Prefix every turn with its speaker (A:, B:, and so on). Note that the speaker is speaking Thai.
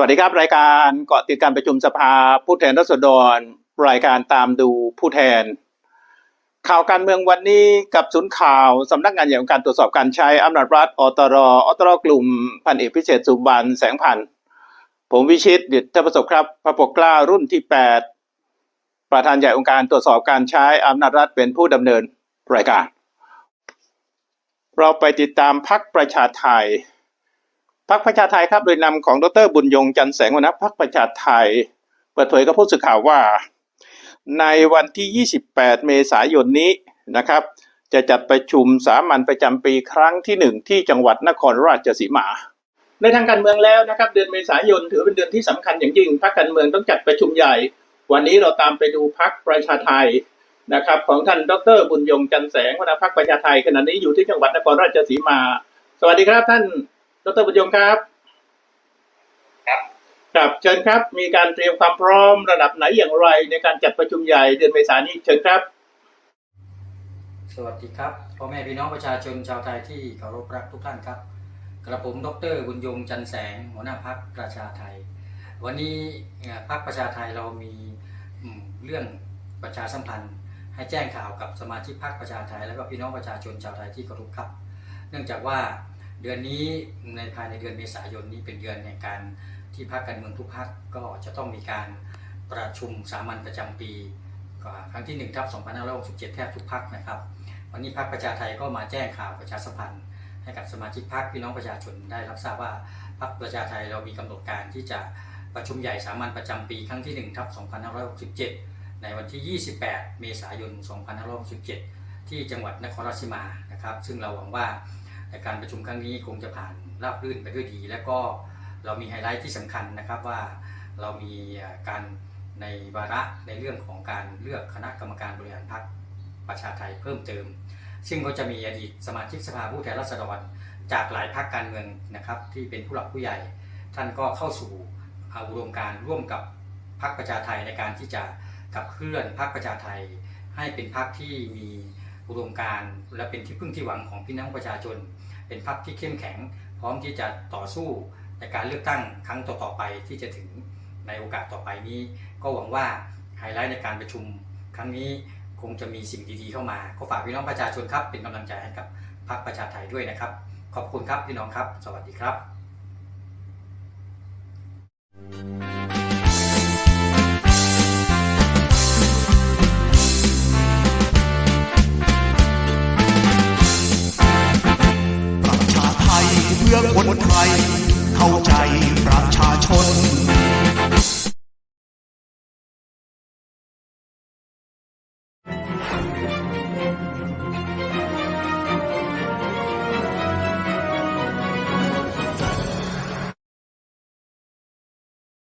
A: สวัสดีครับ รายการเกาะติดการประชุมสภาผู้แทนราษฎร รายการตามดูผู้แทน ข่าวการเมืองวันนี้กับศูนย์ข่าวสำนักงานใหญ่ของการตรวจสอบการใช้อำนาจรัฐอตรอตรกลุ่มพันเอกพิเศษสุบันแสงพันธ์ผมวิชิตดิษฐประสบครับพระปกเกล้ารุ่นที่ 8 ประธานใหญ่องค์การตรวจสอบการใช้อำนาจรัฐเป็นผู้ดำเนินรายการ เราไปติดตามพักประชาไทย พักประชาไทยครับโดยนำของดรบุญยงจันแสงวรรณพักประชาไทย เปิดเผยกับผู้สื่อข่าวว่า ในวันที่ 28 เมษายนนี้นะครับ จะจัดประชุมสามัญประจำปีครั้งที่หนึ่งที่จังหวัดนครราชสีมา ในทางการเมืองแล้วนะครับเดือนเมษายนถือเป็นเดือนที่สำคัญอย่างยิ่งพรรคการเมืองต้องจัดประชุมใหญ่ วันนี้เราตามไปดูพักประชาไทยนะครับของท่านดรบุญยงจันแสงวหน้าพักประชาไทยขณะนี้อยู่ที่จังหวัดนครราชสีมา สวัสดีครับท่าน ดรบุญยงครับ
B: ครับ
A: ครับเชิญครับ มีการเตรียมความพร้อมระดับไหนอย่างไร ในการจัดประชุมใหญ่เดือนเมษายนนี้เชิญครับ
B: สวัสดีครับพ่อแม่พี่น้องประชาชนชาวไทยที่เคารพรักทุกท่านครับ กระผมดรบุญยงจันทร์แสง หัวหน้าพักประชาไทย วันนี้เอ่อพักประชาไทยเรามีอืมเรื่องประชาสัมพันธ์ ให้แจ้งข่าวกับสมาชิกพักประชาไทย และก็พี่น้องประชาชนชาวไทยที่เคารพครับ เนื่องจากว่า เดือนนี้ในภายในเดือนเมษายนนี้เป็นเดือนในการที่พักการเมืองทุกพักก็จะต้องมีการประชุมสามัญประจำปีครั้งที่1ทับ2567 แทบทุกพักนะครับ วันนี้พักประชาไทยก็มาแจ้งข่าวประชาสัมพันธ์ ให้กับสมาชิกพักพี่น้องประชาชนได้รับทราบว่าพักประชาไทยเรามีกำหนดการที่จะประชุมใหญ่สามัญประจำปีครั้งที่1ทับ2567 ในวันที่ 28 เมษายน 2567 ที่จังหวัดนครราชสีมานะครับ ซึ่งเราหวังว่า ในการประชุมครั้งนี้คงจะผ่านราบรื่นไปด้วยดี และก็เรามีไฮไลท์ที่สำคัญนะครับว่าเรามีการในวาระในเรื่องของการเลือกคณะกรรมการบริหารพรรคประชาไทยเพิ่มเติม ซึ่งก็จะมีอดีตสมาชิกสภาผู้แทนราษฎรจากหลายพรรคการเมืองนะครับที่เป็นผู้หลักผู้ใหญ่ ท่านก็เข้าสู่อาอุดมการร่วมกับพรรคประชาไทยในการที่จะขับเคลื่อนพรรคประชาไทย ให้เป็นพรรคที่มี อุดมการณ์และเป็นที่พึ่งที่หวังของพี่น้องประชาชน เป็นพรรคที่เข้มแข็ง พร้อมที่จะต่อสู้ในการเลือกตั้งครั้งต่อๆไปที่จะถึงในโอกาสต่อไปนี้ ก็หวังว่าไฮไลท์ในการประชุมครั้งนี้คงจะมีสิ่งดีๆเข้ามา ก็ฝากพี่น้องประชาชนครับ เป็นกำลังใจให้กับพรรคประชาไทยด้วยนะครับ ขอบคุณครับพี่น้องครับ สวัสดีครับ
C: คนไทย เข้าใจประชาชน